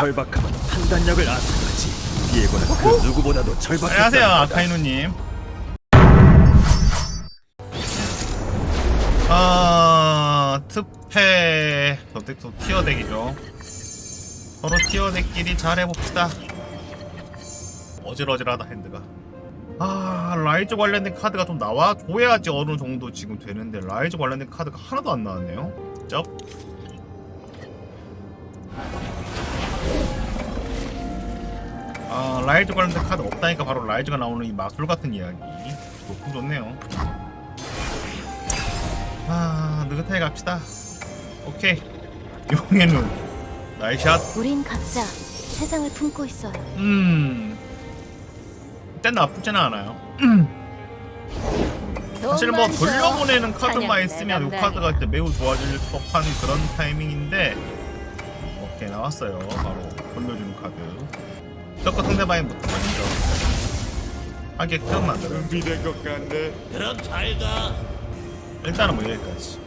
절박함은 판단력을 앗아가지. 예고는 그 누구보다도 절박했다. 안녕하세요 아카이누님. 아 특패 저택도 티어덱이죠. 서로 티어덱끼리 잘해봅시다. 어질어질하다 핸드가. 아 라이즈 관련된 카드가 좀 나와 줘야지 어느 정도 지금 되는데 라이즈 관련된 카드가 하나도 안 나왔네요. 쩝 아 라이즈 관련된 카드 없다니까 바로 라이즈가 나오는 이 마술 같은 이야기. 높은 좋네요. 아 느긋하게 갑시다. 오케이. 용의 눈. 나이샷. 우린 각자 세상을 품고 있어요. 음. 일단 나쁘지는 않아요. 사실 뭐 돌려보내는 카드만 있으면 이 카드가 이제 매우 좋아질 법한 그런 타이밍인데 오케이 나왔어요. 바로 돌려주는 카드 저거 상대방이부터 먼저. 하게끔 만들어 준비된 것 같네. 일단은 뭐 여기까지.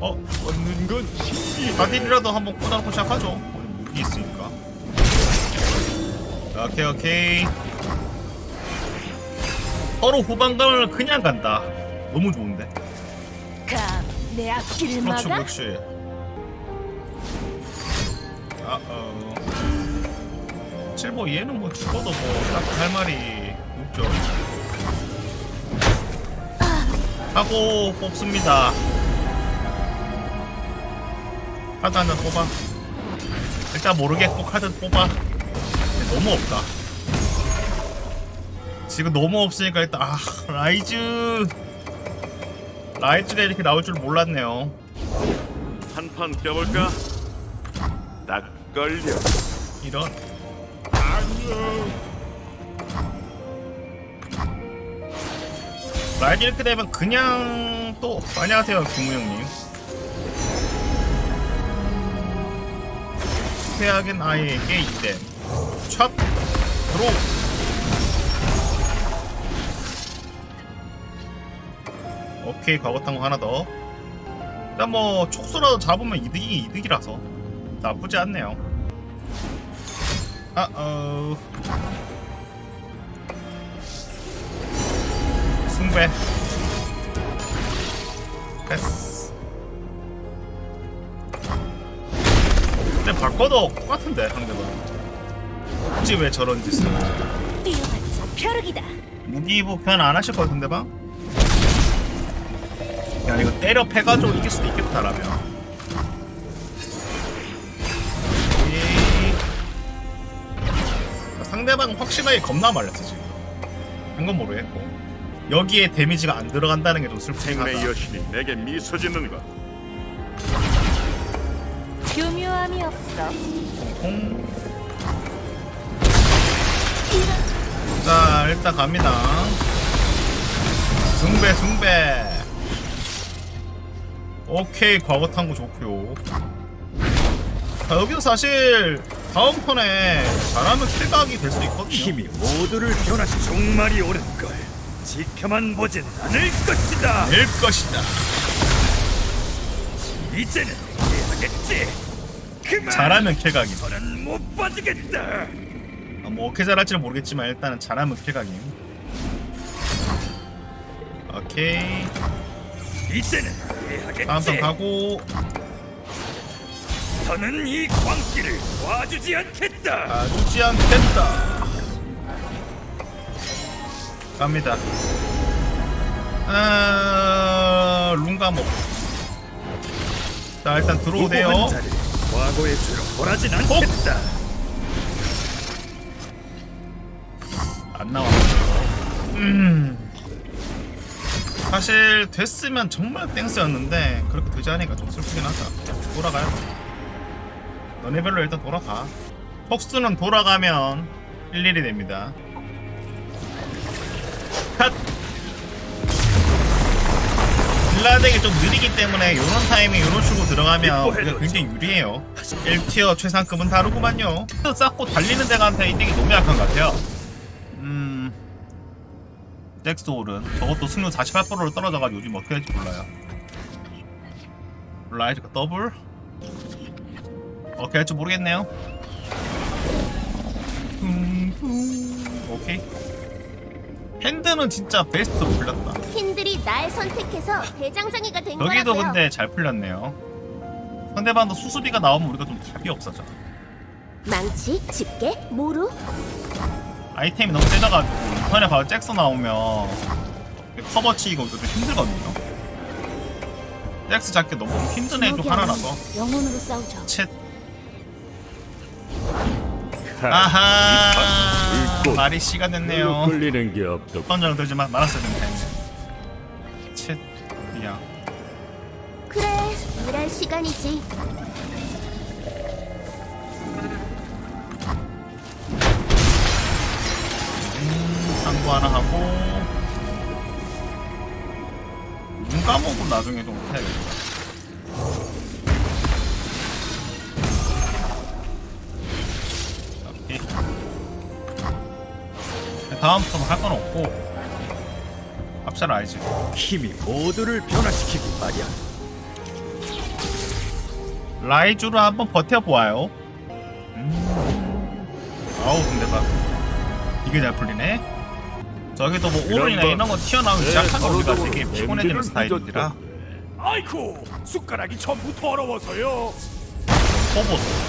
어? 얻는 건 신기. 바딜이라도 한번 꽂아놓고 시작하죠. 우리 무기 있으니까. 오케이 오케이. 서로 후반감을 그냥 간다. 너무 좋은데? 내 앞길을 그렇죠 막아? 그렇지. 아어 실버 얘는 뭐 죽어도 뭐딱할 말이 없죠. 하고 뽑습니다. 카드 한장 뽑아. 일단 모르겠고 카드 뽑아. 너무 없다. 지금 너무 없으니까 일단 아 라이즈. 라이즈가 이렇게 나올 줄 몰랐네요. 한 판 껴볼까? 딱 걸려. 이런 라이즈 이렇게 되면 그냥 또 안녕하세요 김우영님. 최악인 아이에게 이댐 촥 드로우 오케이 과거탄거 하나 더. 일단 뭐 촉수라도 잡으면 이득이 이득이라서 나쁘지 않네요 아어 숭배. 패스 근데 바꿔도 똑같은데 상대방. 굳이 왜 저런 짓을 뛰어봤자 벼룩이다. 무기 복현 안 하실 거야 상대방? 야 이거 때려 패가지고 이길 수도 있겠다라면 상대방 확실하게 겁나 말렸어 지금 한 건 모르겠고 여기에 데미지가 안 들어간다는 게좀 하다 생내 여신이 내게 미소 짓는 것. 교묘함이 없어. 콩. 자 일단 갑니다 승배 승배 오케이 과거 탄거 좋고요 자 여기서 사실 다음 턴에 잘하면 킬각이 될 수도 있거든요 힘이 모두를 변화시 종말이 오는 걸 지켜만 보진 않을 것이다. 될 것이다 이제는 이해하겠지. 그만. 잘하면 킬각임 저는 못 봐주겠다. 아, 뭐 어떻게 잘할지는 모르겠지만 일단은 잘하면 킬각임 오케이 이제는 이해하겠지. 다음 턴 가고 저는 이 광기를 놔주지 않겠다. 봐주지 않겠다. 갑니다. 아, 룽가목. 자, 일단. 무고한 자를 과거의 죄로 벌하진 않겠다. 안 나와. 음. 사실 됐으면 정말 땡스였는데 그렇게 되지 않으니까 좀 슬프긴 하다. 돌아가요. 너네별로 일단 돌아가. 톡스는 돌아가면 일일이 됩니다. 컷. 빌라덱이 좀 느리기 때문에 이런 타이밍 이런 식으로 들어가면 우리가 굉장히 유리해요. 1티어 최상급은 다르구만요. 쌓고 달리는 데한테 이득이 너무 약한 것 같아요. 음... 잭스홀은 저것도 승률 48%로 떨어져가지고 요즘 어떻게 될지 몰라요. 라이즈가 더블? 어떻게 할지 모르겠네요. 오케이. 핸드는 진짜 베스트로 풀렸다. 핀들이 날 선택해서 대장장이가 된 여기도 거라고요. 근데 잘 풀렸네요. 상대방도 수수비가 나오면 우리가 좀 답이 없어져. 망치, 집게, 모루. 아이템이 너무 세져가지고 이번에 바로 잭스 나오면 커버 치기가 좀 힘들거든요. 잭스 잡기 너무 힘든 애중 하나라서. 영혼으로 싸우죠. 쳇. 하, 아하. 말이 씨가 됐네요. 끌리는 게 없더. 선정 들지만 말았어야 된다. 쳇. 미안. 그래, 일할 시간이지. 상부 하나 하고 눈 까먹고 나중에 좀 해야겠다. 다음부터는 할건 없고 앞살 알지? 힘이 모두를 변화시키기 마련. 라이즈로 한번 버텨보아요. 음. 아우 근데 막 이게 잘 풀리네. 저기도 뭐 오른이나 거. 이런 거 튀어나오기 네, 시작하면 우리가 되게 피곤해지는 스타일이라 아이쿠 숟가락이 전부 더러워서요. 포보 상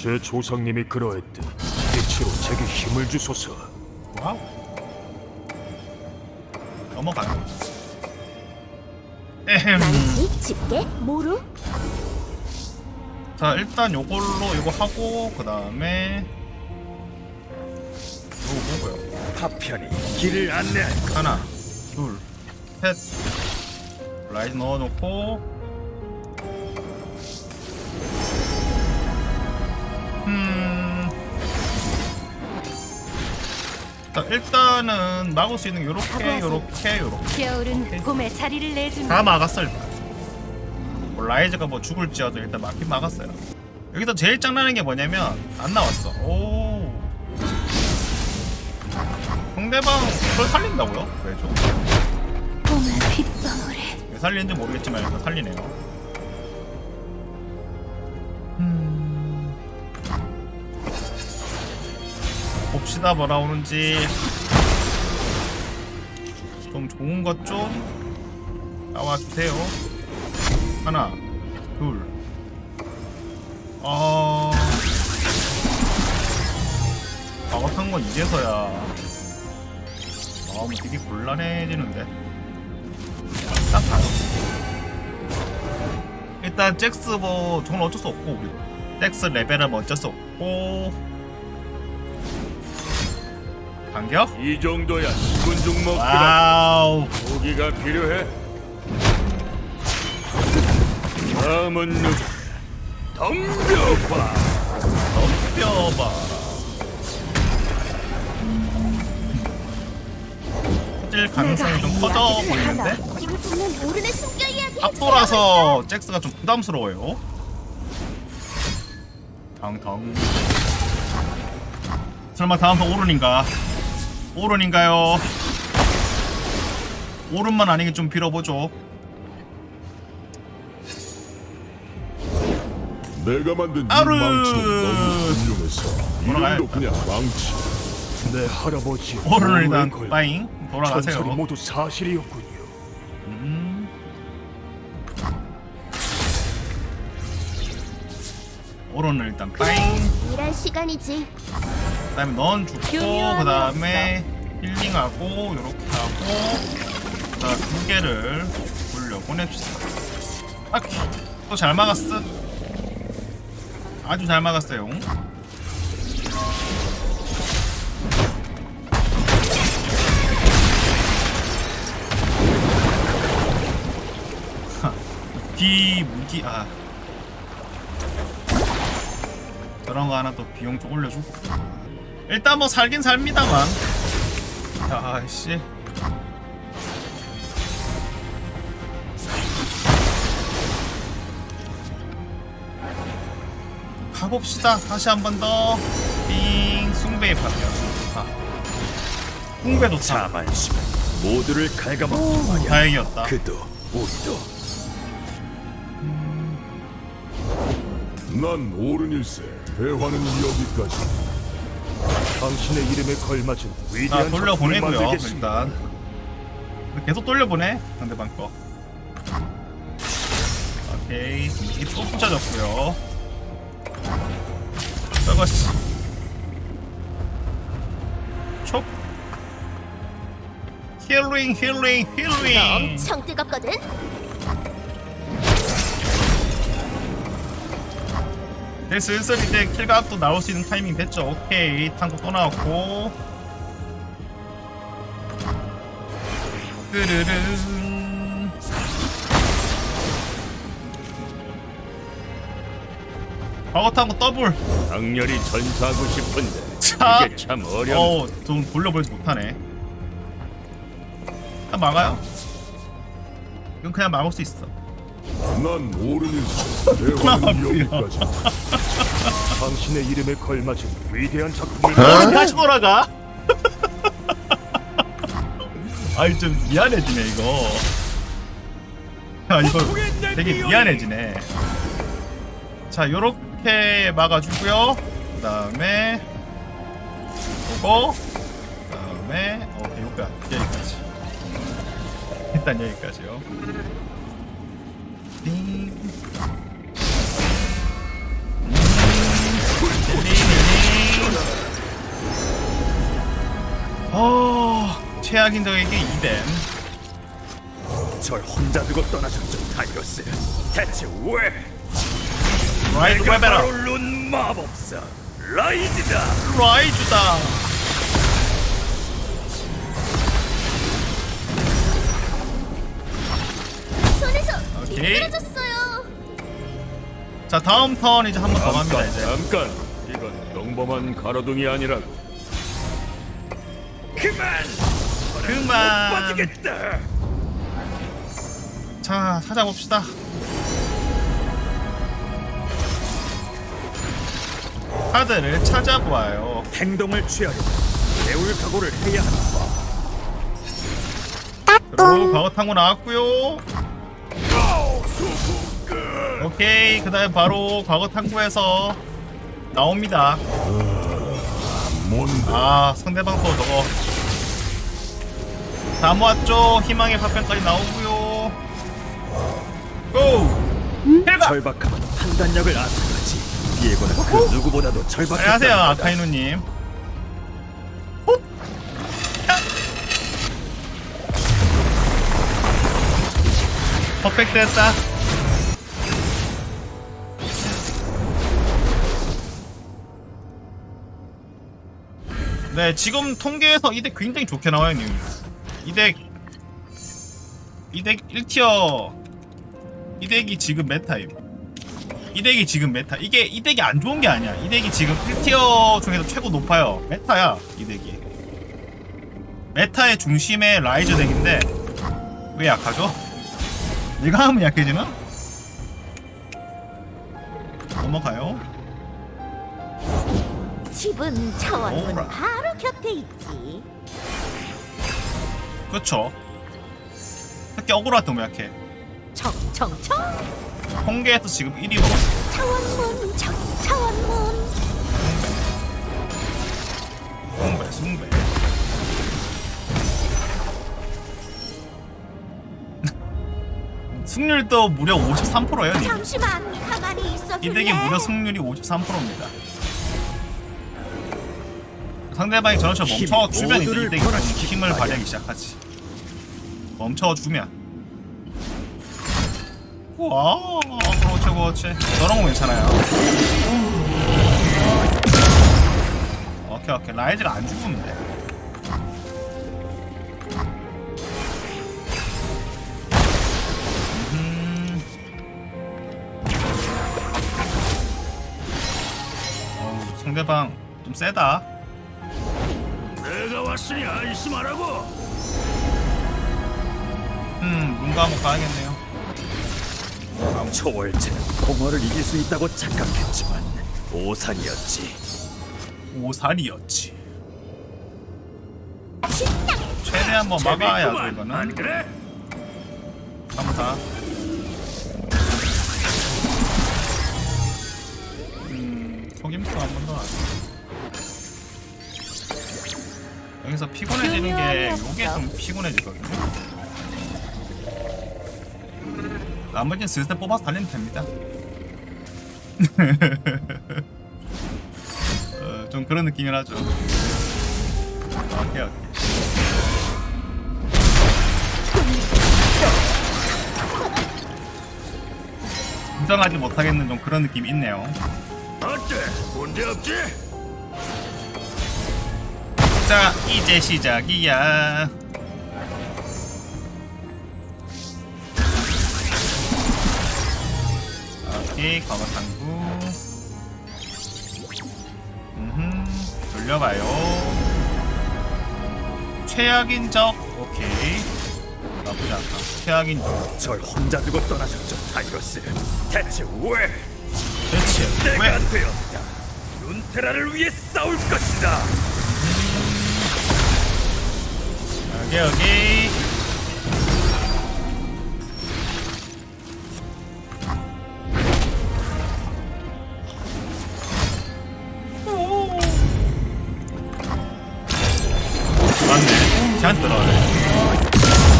제 조상님이 그러했듯 빛으로 제게 힘을 주소서. 와우. 넘어가요. 에헴. 망치, 집게, 모루. 자 일단 요걸로 이거 하고 그 다음에 이거 뭐고요? 파편이 길을 안내할 하나, 둘, 셋. 라이즈 넣어놓고. 일단은 막을 수 있는 요렇게. 요렇게, 요렇게. 겨울은 봄에 자리를 내준다. 다 막았어, 일단. 뭐 라이즈가 뭐 죽을지어도 일단 막긴 막았어요. 여기서 제일 짱나는 게 뭐냐면, 안 나왔어. 오. 상대방 그걸 살린다고요? 왜죠? 봄의 빗방울에 왜 살리는지 모르겠지만 일단 살리네요. 음... 봅시다 뭐 나오는지 좀 좋은 것 좀 나와주세요. 하나, 둘. 어... 마법한 건 이제서야 마음이 되게 곤란해지는데. 딱 봐요. 일단 잭스 뭐 저건 어쩔 수 없고 우리 잭스 레벨은 어쩔 수 없고 반격? 이 정도야 죽 먹기라. 와우 고기가 필요해. 다음은 누구? 덤벼봐. 덤벼봐 터질 가능성이 좀 커져 보이는데 이거 보면 모르는 숨겨 이야기. 압도라서 잭스가 좀 부담스러워요 텅텅 설마 다음번 오른인가 오른인가요 오른만 아니게 좀 빌어보죠 내가 만든 이 아르! 망치는 너무 훌륭해서 돌아가야 이름도 그냥 망치. 내 할아버지 오른을 일단 빠잉 돌아가세요 전설이 모두 사실이었군요. 음. 오른을 일단 빠잉 일할 시간이지. 그 다음에 넌 죽고 교묘함이 그 다음에 힐링하고 요렇게 하고 자 두 개를 돌려 보냅시다. 아 또 잘 막았어. 아주 잘 막았어요. 하, 뒤 무기 아. 저런 거 하나 또 비용 좀 올려주고 일단 뭐 살긴 삽니다만. 야씨. 가봅시다. 다시 한 번더빙 숭배의 파편 아. 숭배 도착 모두를 갉아먹고 마련. 다행이었다. 그도 우리도. 난 오른일세. 대화는 여기까지. 당신의 이름에 걸맞은 자 위대한 작품을 돌려보내고요 만들겠습니다. 일단. 계속 돌려 보내 상대방 거. 오케이. 이게 또 붙여졌고요. 저것이 촉. 힐링 힐링 힐링. 엄청 뜨겁거든. 네, 슬슬 이제 킬각도 나올 수 있는 타이밍 됐죠 오케이 탕구 또 나왔고 끄르르 과거 탕구 더블 강렬히 전사하고 싶은데 자. 이게 참. 어우 좀 돌려보지 못하네 그냥 막아요 이건 그냥 막을 수 있어 난 오른일세. 대화는 여기까지. 당신의 이름에 걸맞은 위대한 작품을 어? 다시 돌아가? 아이 좀 미안해지네 이거. 야 이거 되게 미안해지네. 자 요렇게 막아주고요. 그 다음에 요거 그 다음에 오케이 여기까지 여기까지. 일단 여기까지요. 띵. 어, 최악인 적에게 2댐. 절 혼자 두고 떠나셨죠 타이거스 대체 왜 라이드 내가. 바로 룬 마법사 라이드다 라이드다. 손에서 오케이. 떨어졌어요. 자, 다음 턴 이제 한 번 더 갑니다, 이제. 잠깐. 이건 평범한 가로등이 아니라 그만 그만. 빠지겠다 자, 찾아봅시다. 카드를 찾아보아요. 행동을 취하려면 배울 각오를 해야 한다 그리고 과거 탕고 나왔고요. 오케이, 그 다음에 바로 과거 탕구에서 나옵니다. 뭔데? 아 상대방 또 저거 다 모았죠 희망의 파편까지 나오고요. 고! 헬가 절박함은 판단력을 앗아가지. 디에고는 그 누구보다도 절박했다 안녕하세요 아카이누님. 퍼펙트 했다. 네 지금 통계에서 이덱 굉장히 좋게 나와요 님. 이덱 이덱 1티어 이 덱이 지금 메타임 이 덱이 지금 메타 이게 이 덱이 안 좋은 게 아니야 이 덱이 지금 1티어 중에서 최고 높아요 메타야 이 덱이 메타의 중심에 라이즈 덱인데 왜 약하죠? 내가 하면 약해지나? 넘어가요 집은 오라. 바로 곁에 있지. 그렇죠 특히 너무 약해. 청청청? 통계에서 지금 1위로 갔어 차원문 청 차원문. 숭배 숭배. 승률도 무려 53%예요 님. 잠시만 가만히 있어 이 덱이 무려 승률이 53%입니다. 상대방이 힘이 멈춰주면 이제 모두를 이 덱이 변화시키는 힘을 거야. 발휘하기 시작하지. 멈춰주면. 와, 그렇지, 그렇지. 저런 거 괜찮아요. 오케이, 오케이. 라이즈가 안 죽으면 돼. 음. 어우, 상대방 좀 세다. 내가 왔으니 안심하라고 음, 문가 한번 가야겠네요. 초월체는 공허를 이길 수 있다고 착각했지만 오산이었지 오살이었지. 최대한 뭐 막아야죠 이거는. 안 그래? 한번 다. 속임수 한번더 하자. 여기서 피곤해지는 게 요게 좀 피곤해지거든요. 나머지는 슬슬 뽑아서 달리면 됩니다. 어, 좀 그런 느낌이 나죠. 오케이, 오케이. 인정하지 못하겠는 좀 그런 느낌이 있네요. 어때? 문제 없지? 자, 이제 시작이야. 오케이, 과거 탐구. 음, 돌려봐요. 최악인 적, 오케이. 나쁘지 않다. 최악인 적. 절 혼자 두고 떠나셨죠, 타이거스. 대체 왜? 대체 왜? 되었다. 룬테라를 위해 싸울 것이다. 여기 여기. 맞네. 제한 들어네.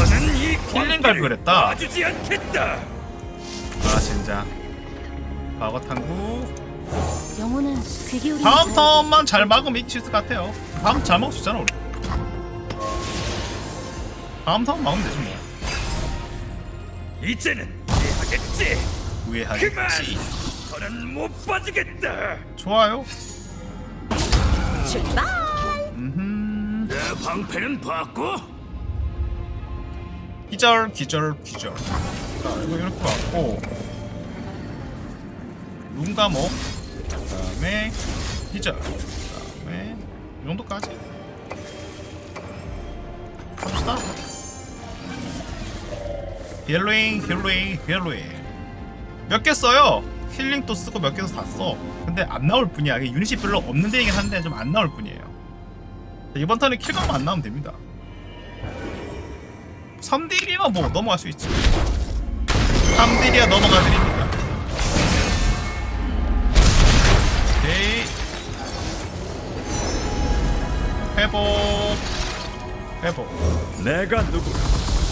저는 이 힐링 갈비를 했다. 봐주지 않겠다. 아 진짜. 과거 탐구. 영혼은 귀 기울이는 다음 턴만 잘 막으면 이길 것 같아요. 다음 잘 먹을 수 있잖아 우리. 다음 턴 막으면 되지 뭐. 이제는 이해하겠지. 그만. 우회하겠지. 저는 못 빠지겠다. 좋아요. 출발. 음. 내 방패는 봤고 기절 기절 기절 자 이거 이렇게 왔고 눈 감옥 그 다음에 기절 그 다음에 이 정도까지 갑시다 힐링 힐링 힐링. 몇 개 써요? 힐링도 쓰고 몇 개도 다써. 근데 안 나올 뿐이야. 이게 유닛이 별로 없는 데이긴 한데 좀 안 나올 뿐이에요. 이번 턴에 킬감만 안 나오면 됩니다. 3딜이면 뭐 넘어갈 수 있지. 3딜이야 넘어가 드립니다 오케이. 회복. 회복. 내가 누구라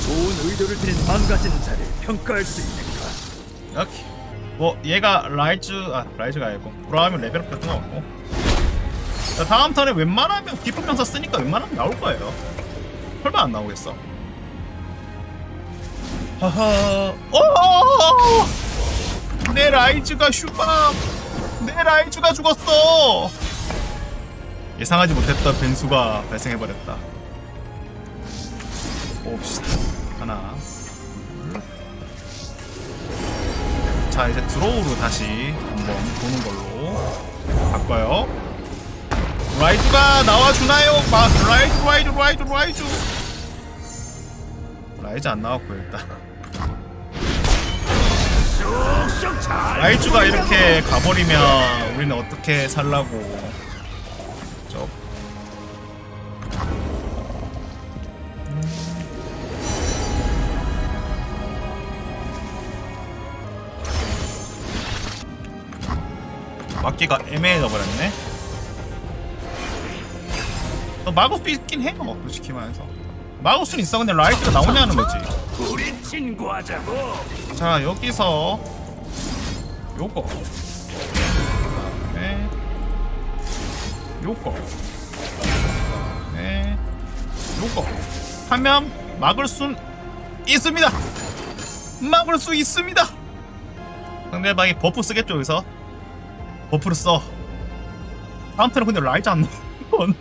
좋은 의도를 지닌 망가진 자를 평가할 수 있는가? 이렇게 뭐 얘가 라이즈 아 라이즈가 아니고 브라우면 레벨업 거 없고. 자, 다음 턴에 웬만하면 기폭 병사 쓰니까 웬만하면 나올 거예요. 설마 안 나오겠어? 하하. 오! 내 라이즈가 슈밤! 내 라이즈가 죽었어! 예상하지 못했던 변수가 발생해버렸다. 봅시다 자 이제 드로우로 다시 한번 보는 걸로 바꿔요 라이즈가 나와주나요? 마, 라이즈 라이즈 라이즈 라이즈 라이즈 안 나왔고 일단. 라이즈가 이렇게 가버리면 우리는 어떻게 살라고 막기가 애매해져 버렸네. 너 막을 수 있긴 해요, 솔직히 말해서. 막을 수는 있어, 근데 라이트가 나오냐는 거지. 우리 친구하자고. 자 여기서 요거. 그다음에 요거. 네. 요거. 하면 막을 순 있습니다. 막을 수 있습니다. 상대방이 버프 쓰겠죠 여기서 버프를 써. 다음 턴은 근데 라이즈 안 나온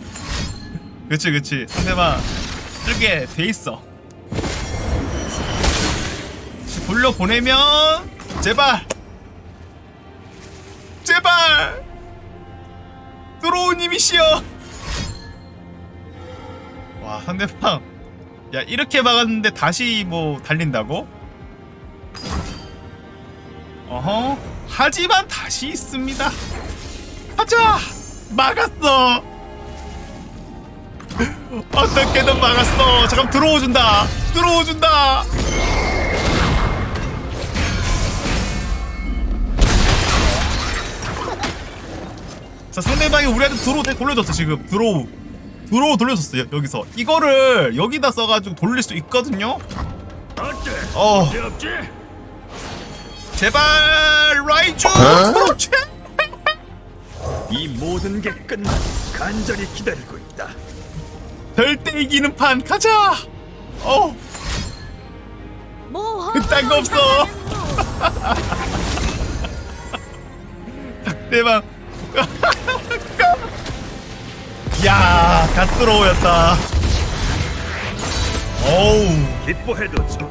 그치 그치. 상대방 쓰게 돼 있어. 돌려 보내면 제발! 제발! 드로우님이시여! 와 상대방. 야 이렇게 막았는데 다시 뭐 달린다고? 어허 하지만 다시 있습니다. 하자! 막았어! 어떻게든 막았어. 잠깐 들어오준다. 들어오준다. 자 상대방이 우리한테 드로우 대- 돌려줬어 지금. 드로우 드로우 돌려줬어 요 여기서. 이거를 여기다 써가지고 돌릴 수 있거든요? 어때? 어. 없지? 제발 라이즈 그렇지 이 모든 게 끝나 간절히 기다리고 있다. 절대 이기는 판 가자! 어? 뭐 그딴 거 없어. 대박 야 갓드로우였다. 어우. 기뻐해도 좀.